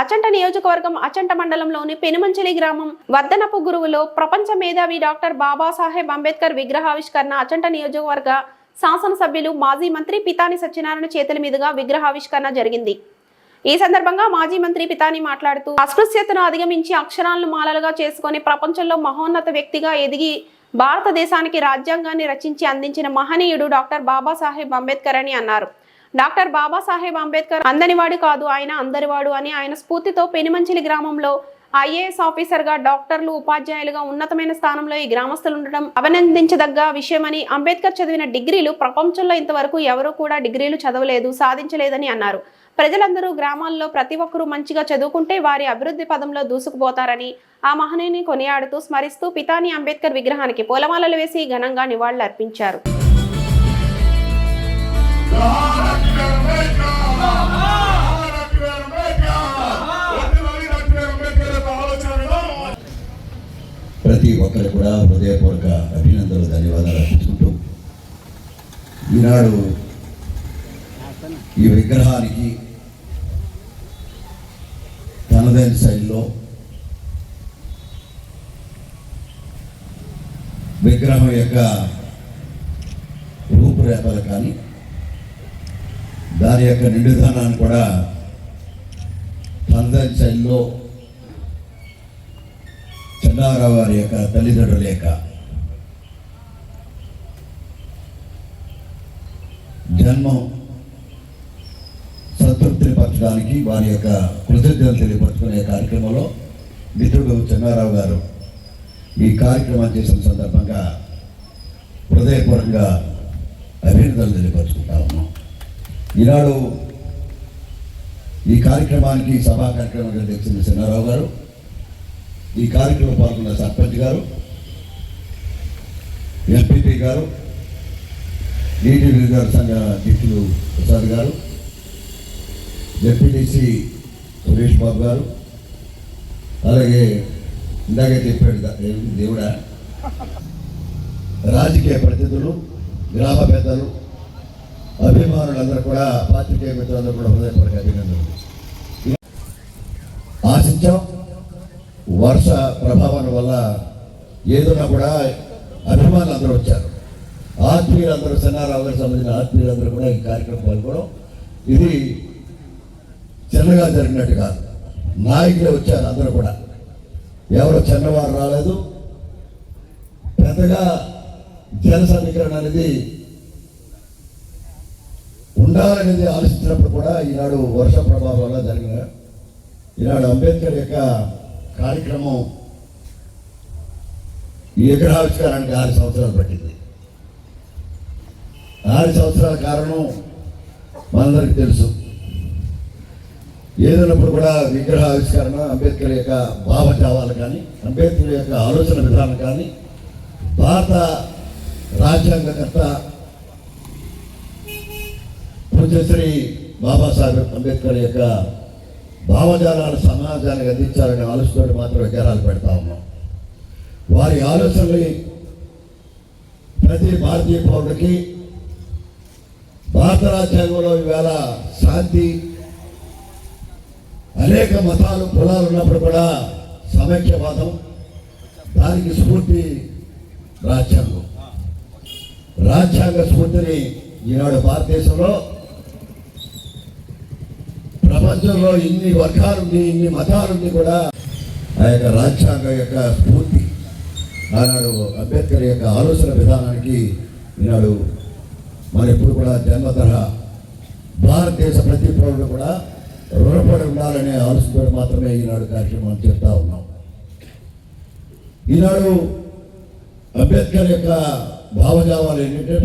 అచంట నియోజకవర్గం అచంట మండలంలోని పెనుమంచలి గ్రామం వర్ధనపు గురువులో ప్రపంచ మేధావి డాక్టర్ బాబాసాహెబ్ అంబేద్కర్ విగ్రహావిష్కరణ అచంట నియోజకవర్గ శాసనసభ్యులు మాజీ మంత్రి పితాని సత్యనారాయణ చేతుల మీదుగా విగ్రహావిష్కరణ జరిగింది. ఈ సందర్భంగా మాజీ మంత్రి పితాని మాట్లాడుతూ అస్పృశ్యతను అధిగమించి అక్షరాలను మాలలుగా చేసుకొని ప్రపంచంలో మహోన్నత వ్యక్తిగా ఎదిగి భారతదేశానికి రాజ్యాంగాన్ని రచించి అందించిన మహనీయుడు డాక్టర్ బాబాసాహెబ్ అంబేద్కర్ అని అన్నారు. డాక్టర్ బాబాసాహెబ్ అంబేద్కర్ అందనివాడు కాదు ఆయన అందరివాడు అని ఆయన స్ఫూర్తితో పెనుమంచిలి గ్రామంలో ఐఏఎస్ ఆఫీసర్గా డాక్టర్లు ఉపాధ్యాయులుగా ఉన్నతమైన స్థానంలో ఈ గ్రామస్తులు ఉండడం అభినందించదగ్గ విషయమని అంబేద్కర్ చదివిన డిగ్రీలు ప్రపంచంలో ఇంతవరకు ఎవరూ కూడా డిగ్రీలు చదవలేదు సాధించలేదని అన్నారు. ప్రజలందరూ గ్రామాల్లో ప్రతి ఒక్కరూ మంచిగా చదువుకుంటే వారి అభివృద్ధి పదంలో దూసుకుపోతారని ఆ మహనీయుని కొనియాడుతూ స్మరిస్తూ పితాని అంబేద్కర్ విగ్రహానికి పూలమాలలు వేసి ఘనంగా నివాళులర్పించారు. ప్రతి ఒక్కరు కూడా హృదయపూర్వక అభినందనలు ధన్యవాదాలు అర్పించుకుంటూ ఈనాడు ఈ విగ్రహానికి తనదైన శైలిలో విగ్రహం యొక్క రూపురేఖలు కానీ దాని యొక్క నిండుదనాన్ని కూడా తనదైన శైలిలో చెన్నారావు వారి యొక్క తల్లిదండ్రుల యొక్క జన్మం సంతృప్తిని పరచడానికి వారి యొక్క కృతజ్ఞతలు తెలియపరచుకునే కార్యక్రమంలో మిత్రుడు చెన్నారావు గారు ఈ కార్యక్రమం చేసిన సందర్భంగా హృదయపూర్వకంగా అభినందనలు తెలియపరుచుకుంటా ఉన్నాం. ఈనాడు ఈ కార్యక్రమానికి సభా కార్యక్రమంగా తెచ్చిన చెన్నారావు గారు ఈ కార్యక్రమం పాల్గొన్న సర్పంచ్ గారు ఎంపీపీ గారు నీటి విధాన సంఘ అధ్యక్షులు ప్రసాద్ గారు జెడ్పీటీసీ సురేష్ బాబు గారు అలాగే ఇందాకే చెప్పాడు దేవుడా. రాజకీయ ప్రతినిధులు గ్రామ పెద్దలు అభిమానులందరూ కూడా పాత్రికేయ మిత్రులందరూ కూడా హృదయపూర్వక అభినందనలు. ఆశించాం. వర్ష ప్రభావం వల్ల ఏదైనా కూడా అభిమానులు అందరూ వచ్చారు. ఆత్మీయులు అందరూ గారికి సంబంధించిన ఆత్మీయులందరూ కూడా ఈ కార్యక్రమం పాల్గొనడం ఇది చిన్నగా జరిగినట్టు కాదు. నాయకులే వచ్చారు అందరూ కూడా. ఎవరు చిన్నవారు రాలేదు. పెద్దగా జన సమీకరణ అనేది ఉండాలనేది ఆలోచించినప్పుడు కూడా ఈనాడు వర్ష ప్రభావం వల్ల జరిగిన ఈనాడు అంబేద్కర్ యొక్క కార్యక్రమం ఈ విగ్రహావిష్కారానికి ఆరు సంవత్సరాలు పట్టింది. ఆరు సంవత్సరాల కారణం మనందరికీ తెలుసు. ఏదైనప్పుడు కూడా విగ్రహ ఆవిష్కరణ అంబేద్కర్ యొక్క భావజావాలు కానీ అంబేద్కర్ యొక్క ఆలోచన విధానం కానీ భారత రాజ్యాంగకర్త పూజశ్రీ బాబాసాహెబ్ అంబేద్కర్ యొక్క భావజాలాలు సమాజానికి అందించాలనే ఆలోచనతో మాత్రం విగ్రహాలు పెడతా ఉన్నాం. వారి ఆలోచనలు ప్రతి భారతీయ పౌరుడికి భారత రాజ్యాంగంలో ఈవేళ శాంతి అనేక మతాలు కులాలు ఉన్నప్పుడు కూడా సమైక్యవాదం దానికి స్ఫూర్తి రాజ్యాంగం. రాజ్యాంగ స్ఫూర్తిని ఈనాడు భారతదేశంలో ప్రపంచంలో ఇన్ని వర్గాలుంది ఇన్ని మతాలుంది కూడా ఆ యొక్క రాజ్యాంగ యొక్క స్ఫూర్తి ఆనాడు అంబేద్కర్ యొక్క ఆలోచన విధానానికి ఈనాడు మన ఎప్పుడు కూడా జన్మతర భారతదేశ ప్రతి పౌరుడు కూడా రుణపడి ఉండాలనే ఆలోచన మాత్రమే ఈనాడు కార్యక్రమం చెప్తా ఉన్నాం. ఈనాడు అంబేద్కర్ యొక్క భావజావాలు ఏంటంటే